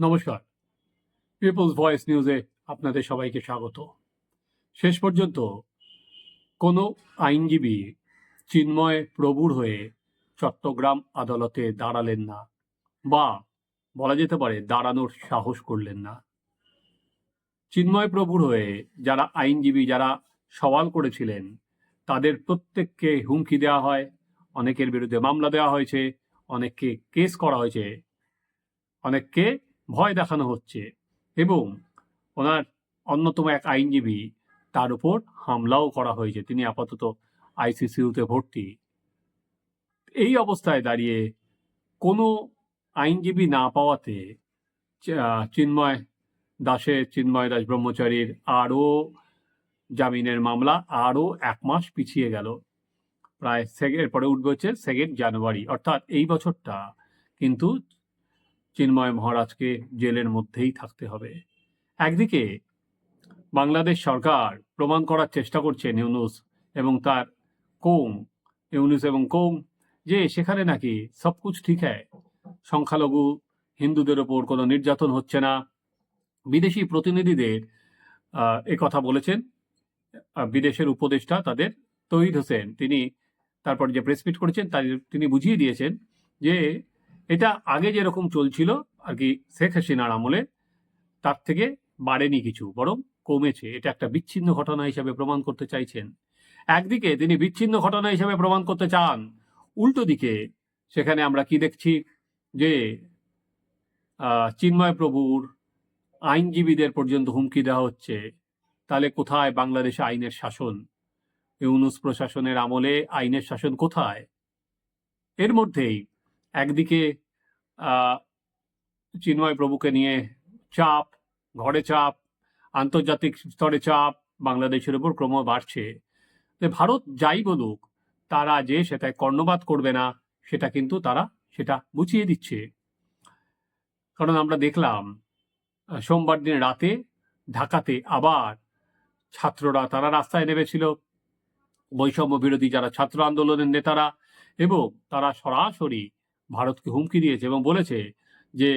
নমস্কার। People's voice নিউজে আপনাদের সবাইকে স্বাগত। শেষ পর্যন্ত কোনো আইনজীবী চিন্ময় প্রভুর হয়ে চট্টগ্রাম আদালতে দাঁড়ালেন না বা বলা যেতে পারে দাঁড়ানোর সাহস করলেন না। চিন্ময় প্রভুর হয়ে যারা আইনজীবী, যারা সওয়াল করেছিলেন, তাদের প্রত্যেককে হুমকি দেওয়া হয়, অনেকের বিরুদ্ধে মামলা দেওয়া হয়েছে, অনেককে কেস করা হয়েছে, অনেককে ভয় দেখানো হচ্ছে এবং ওনার অন্যতম এক আইনজীবী তার উপর হামলাও করা হয়েছে। তিনি আপাতত আইসিসিউতে ভর্তি। এই অবস্থায় দাঁড়িয়ে কোনো আইনজীবী না পাওয়াতে চিন্ময় দাসের, চিন্ময় দাস ব্রহ্মচারীর আরও জামিনের মামলা আরও এক মাস পিছিয়ে গেল। প্রায় সেকেন্ড পরে উঠবে হচ্ছে সেকেন্ড জানুয়ারি। অর্থাৎ এই বছরটা কিন্তু চিন্ময় মহারাজকে জেলের মধ্যেই থাকতে হবে। একদিকে বাংলাদেশ সরকার প্রমাণ করার চেষ্টা করছেন ইউনুস এবং তার কৌম, ইউনুস এবং কৌম, যে সেখানে নাকি সব কুছ ঠিক হ্যায়। সংখ্যালঘু হিন্দুদের ওপর কোনো নির্যাতন হচ্ছে না। বিদেশি প্রতিনিধিদের কথা বলেছেন। বিদেশের উপদেষ্টা তাদের তহিদ হোসেন। তিনি তারপর যে প্রেসমিট করেছেন তার তিনি বুঝিয়ে দিয়েছেন যে এটা আগে যেরকম চলছিল আর কি শেখ হাসিনার আমলে, তার থেকে বাড়েনি কিছু, বরং কমেছে। এটা একটা বিচ্ছিন্ন ঘটনা হিসাবে প্রমাণ করতে চাইছেন। একদিকে তিনি বিচ্ছিন্ন ঘটনা হিসাবে প্রমাণ করতে চান, উল্টো দিকে সেখানে আমরা কি দেখছি যে চিন্ময় প্রভুর আইনজীবীদের পর্যন্ত হুমকি দেওয়া হচ্ছে। তাহলে কোথায় বাংলাদেশে আইনের শাসন? ইউনুস প্রশাসনের আমলে আইনের শাসন কোথায়? এর মধ্যেই একদিকে চিন্ময় প্রভুকে নিয়ে চাপ, ঘরে চাপ, আন্তর্জাতিক স্তরে চাপ বাংলাদেশের উপর ক্রম বাড়ছে। ভারত যাই বলুক, তারা যে সেটায় কর্ণপাত করবে না, সেটা কিন্তু তারা সেটা বুঝিয়ে দিচ্ছে। কারণ আমরা দেখলাম সোমবার দিন রাতে ঢাকাতে আবার ছাত্ররা তারা রাস্তায় নেমেছিল। বৈষম্য বিরোধী যারা ছাত্র আন্দোলনের নেতারা এবং তারা সরাসরি ভারতকে হুমকি দিয়েছে এবং বলেছে যে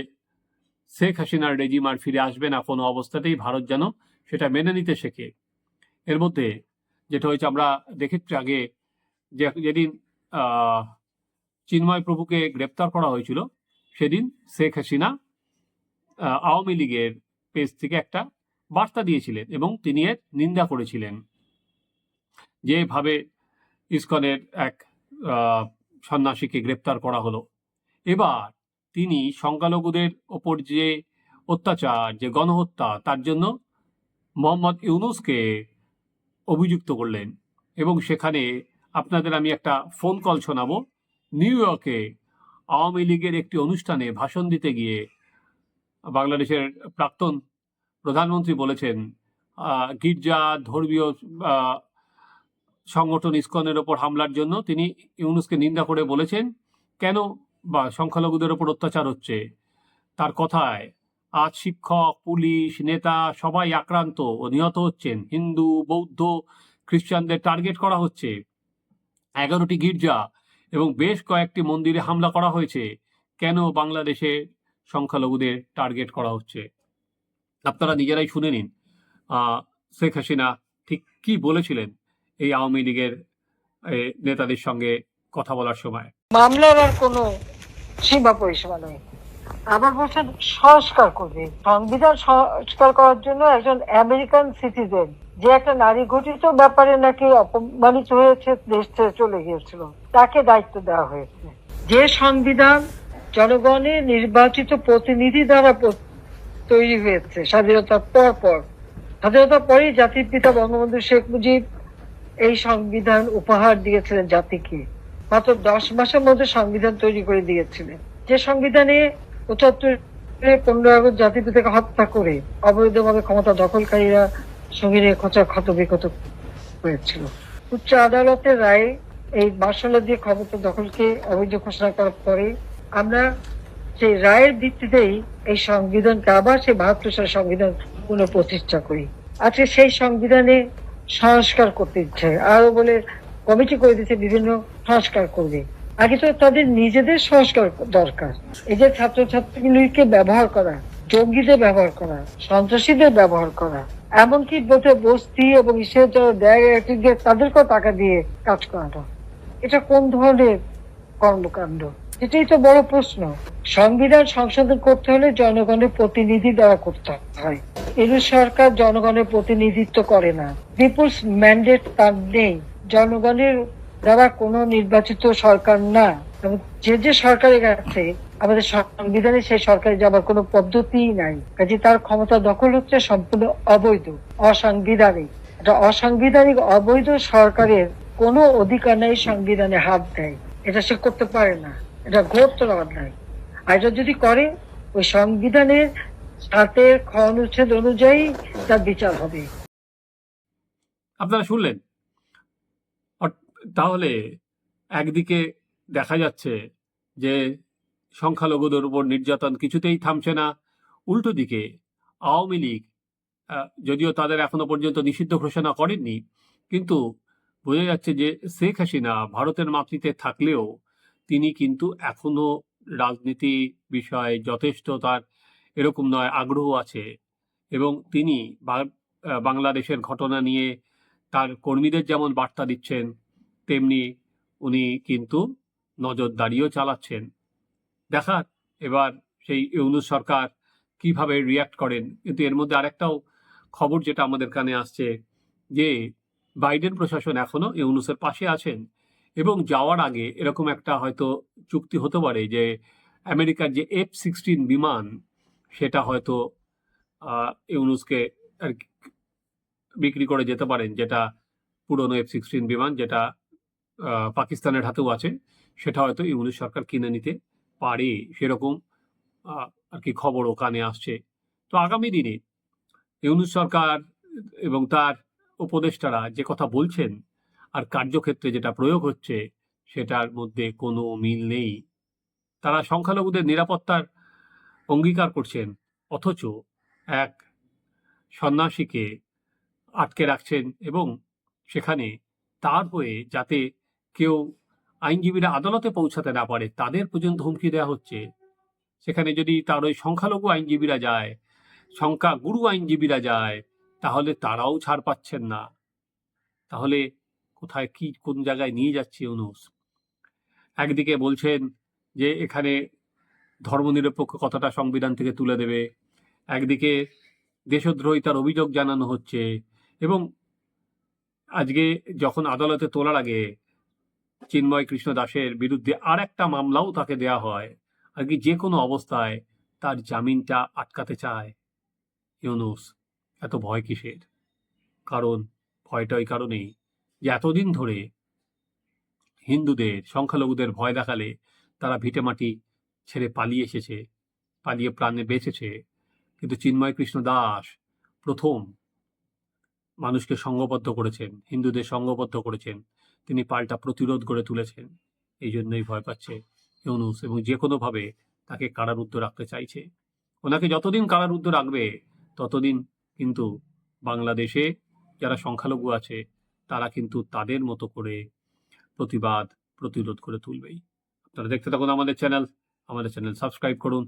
শেখ হাসিনার রেজিম আর ফিরে আসবে না কোনো অবস্থাতেই, ভারত যেন সেটা মেনে নিতে শেখে। এর মধ্যে যেটা হয়েছে, আমরা দেখেছি আগে যে যেদিন চিন্ময় প্রভুকে গ্রেপ্তার করা হয়েছিল, সেদিন শেখ হাসিনা আওয়ামী লীগের পেজ থেকে একটা বার্তা দিয়েছিলেন এবং তিনি এর নিন্দা করেছিলেন। যেভাবে ইসকনের এক সন্ন্যাসীকে গ্রেপ্তার করা হলো। এবার তিনি সংখ্যালঘুদের ওপর যে অত্যাচার, যে গণহত্যা, তার জন্য মোহাম্মদ ইউনুসকে অভিযুক্ত করলেন এবং সেখানে আপনাদের আমি একটা ফোন কল শোনাব। নিউ ইয়র্কে আওয়ামী লীগের একটি অনুষ্ঠানে ভাষণ দিতে গিয়ে বাংলাদেশের প্রাক্তন প্রধানমন্ত্রী বলেছেন গির্জা, ধর্মীয় সংগঠন ইসকনের ওপর হামলার জন্য তিনি ইউনুসকে নিন্দা করে বলেছেন, কেন বা সংখ্যালঘুদের ওপর অত্যাচার হচ্ছে। তার কথায়, আজ শিক্ষক, পুলিশ, নেতা সবাই আক্রান্ত ও নিহত হচ্ছেন। হিন্দু, বৌদ্ধ, খ্রিস্টানদের টার্গেট করা হচ্ছে। এগারোটি গির্জা এবং বেশ কয়েকটি মন্দিরে হামলা করা হয়েছে। কেন বাংলাদেশে সংখ্যালঘুদের টার্গেট করা হচ্ছে? আপনারা নিজেরাই শুনে নিন। শেখ হাসিনা ঠিক কি বলেছিলেন এই আওয়ামী লীগের নেতাদের সঙ্গে কথা বলার সময়? মামলার আর কোনো সীমা পরিসীমা নেই। আবার বলছেন সংস্কার করবে। সংবিধান সংস্কার করার জন্য একজন আমেরিকান সিটিজেন, যে একটা নারী ঘটিত ব্যাপারে নাকি অপমানিত হয়েছে, দেশ ছেড়ে চলে গিয়েছিল, তাকে দায়িত্ব দেওয়া হয়েছে। যে সংবিধান জনগণের নির্বাচিত প্রতিনিধি দ্বারা তৈরি হয়েছে, স্বাধীনতার পর পর, স্বাধীনতার পরেই জাতির পিতা বঙ্গবন্ধু শেখ মুজিব এই সংবিধান উপহার দিয়েছিলেন জাতিকে। মাত্র দশ মাসের মধ্যে সংবিধান তৈরি করে দিয়েছিলেন। যে সংবিধানে পঁচাত্তর পনেরো আগস্ট জাতির পিতাকে হত্যা করে অবৈধভাবে ক্ষমতা দখলকারীরা সঙ্গীনের খোঁচা ক্ষত বিক্ষত হয়েছিল উচ্চ আদালতের রায়ে এই মার্শাল দিয়ে ক্ষমতা দখলকে অবৈধ ঘোষণা করার পরে আমরা সেই রায়ের ভিত্তিতেই এই সংবিধানকে আবার সেই বাহাত্তর সালের সংবিধান পুনঃপ্রতিষ্ঠা করি। আজকে সেই সংবিধানে সংস্কার করতে ইচ্ছে আরও বলে কমিটি করে দিচ্ছে বিভিন্ন সংস্কার করবে। আগে তো তাদের নিজেদের সংস্কার দরকার। এই যে ছাত্রছাত্রীগুলিকে ব্যবহার করা, জঙ্গিদের ব্যবহার করা, সন্ত্রাসীদের ব্যবহার করা, এমনকি বোধ বস্তি এবং দেয় তাদেরকেও টাকা দিয়ে কাজ করানো। এটা কোন ধরনের কর্মকাণ্ড? এটাই তো বড় প্রশ্ন। সংবিধান সংশোধন করতে হলে জনগণের প্রতিনিধি দ্বারা করতে হয়। এর সরকার জনগণের প্রতিনিধিত্ব করে না। পিপুলস ম্যান্ডেট তার নেই। জনগণের দ্বারা কোনো নির্বাচিত সরকার না। এবং যে যে সরকারের কাছে আমাদের সংবিধানে সেই সরকারে যাবার কোনো পদ্ধতিই নাই। কাজে তার ক্ষমতা দখল হচ্ছে সম্পূর্ণ অবৈধ, অসাংবিধানিক। এটা অসাংবিধানিক, অবৈধ সরকারের কোনো অধিকার নেই সংবিধানে হাত দেয়। এটা সে করতে পারে না। এটা ঘোরতর অন্যায় আর এটা যদি করে, ওই সংবিধানের সাথে খ অনুচ্ছেদ অনুযায়ী তার বিচার হবে। আপনারা শুনলেন? তাহলে একদিকে দেখা যাচ্ছে যে সংখ্যালঘুদের উপর নির্যাতন কিছুতেই থামছে না। উল্টো দিকে আওয়ামী লীগ যদিও তাদের এখনও পর্যন্ত নিষিদ্ধ ঘোষণা করেননি, কিন্তু বোঝা যাচ্ছে যে শেখ হাসিনা ভারতের মাতৃতে থাকলেও তিনি কিন্তু এখনও রাজনীতি বিষয়ে যথেষ্ট তার এরকম নয়, আগ্রহ আছে এবং তিনি বাংলাদেশের ঘটনা নিয়ে তার কর্মীদের যেমন বার্তা দিচ্ছেন তেমনি উনি কিন্তু নজরদারিও চালাচ্ছেন। দেখার এবার সেই ইউনুস সরকার কীভাবে রিয়াক্ট করেন। কিন্তু এর মধ্যে আরেকটাও খবর যেটা আমাদের কানে আসছে যে, বাইডেন প্রশাসন এখনও ইউনুসের পাশে আছেন এবং যাওয়ার আগে এরকম একটা হয়তো চুক্তি হতে পারে যে, আমেরিকার যে এফ সিক্সটিন বিমান, সেটা হয়তো ইউনুসকে আর বিক্রি করে যেতে পারেন, যেটা পুরনো এফ সিক্সটিন বিমান, যেটা পাকিস্তানের হাতেও আছে। সেটা হয়তো ইউনুস সরকার কিনে নিতে পারে সেরকম আর কি খবরও কানে আসছে। তো আগামী দিনে ইউনুস সরকার এবং তার উপদেষ্টারা যে কথা বলছেন আর কার্যক্ষেত্রে যেটা প্রয়োগ হচ্ছে, সেটার মধ্যে কোনো মিল নেই। তারা সংখ্যালঘুদের নিরাপত্তার অঙ্গীকার করছেন, অথচ এক সন্ন্যাসীকে আটকে রাখছেন এবং সেখানে তার হয়ে যাতে কেউ আইনজীবীরা আদালতে পৌঁছাতে না পারে, তাদের পর্যন্ত হুমকি দেওয়া হচ্ছে। সেখানে যদি তার ওই সংখ্যালঘু আইনজীবীরা যায়, সংখ্যা গুরু আইনজীবীরা যায়, তাহলে তারাও ছাড় পাচ্ছেন না। তাহলে কোথায় কি, কোন জায়গায় নিয়ে যাচ্ছে ইউনুস? একদিকে বলছেন যে এখানে ধর্মনিরপেক্ষ কথাটা সংবিধান থেকে তুলে দেবে। একদিকে দেশদ্রোহিতার অভিযোগ জানানো হচ্ছে। এবং আজকে যখন আদালতে তোলার আগে চিন্ময় কৃষ্ণ দাসের বিরুদ্ধে আর একটা মামলাও তাকে দেয়া হয়, আর কি যে কোনো অবস্থায় তার জামিনটা আটকাতে চায়। ইউনুস, এত ভয় কিসের? কারণ ভয়টা ওই কারণেই যে এতদিন ধরে হিন্দুদের, সংখ্যালঘুদের ভয় দেখালে তারা ভিটেমাটি ছেড়ে পালিয়ে এসেছে, পালিয়ে প্রাণে বেঁচেছে। কিন্তু চিন্ময় কৃষ্ণ দাস প্রথম মানুষকে সঙ্গবদ্ধ করেছেন, হিন্দুদের সঙ্গবদ্ধ করেছেন। তিনি পাল্টা প্রতিরোধ গড়ে তুলেছেন। এই জন্যই ভয় পাচ্ছে ইউনুস এবং যে কোনোভাবে তাকে কারারুদ্ধ রাখতে চাইছে। ওনাকে যতদিন কারারুদ্ধ রাখবে, ততদিন কিন্তু বাংলাদেশে যারা সংখ্যালঘু আছে, তারা কিন্তু তাদের মতো করে প্রতিবাদ প্রতিরোধ করে তুলবেই। আপনারা দেখতে থাকুন আমাদের চ্যানেল। আমাদের চ্যানেল সাবস্ক্রাইব করুন।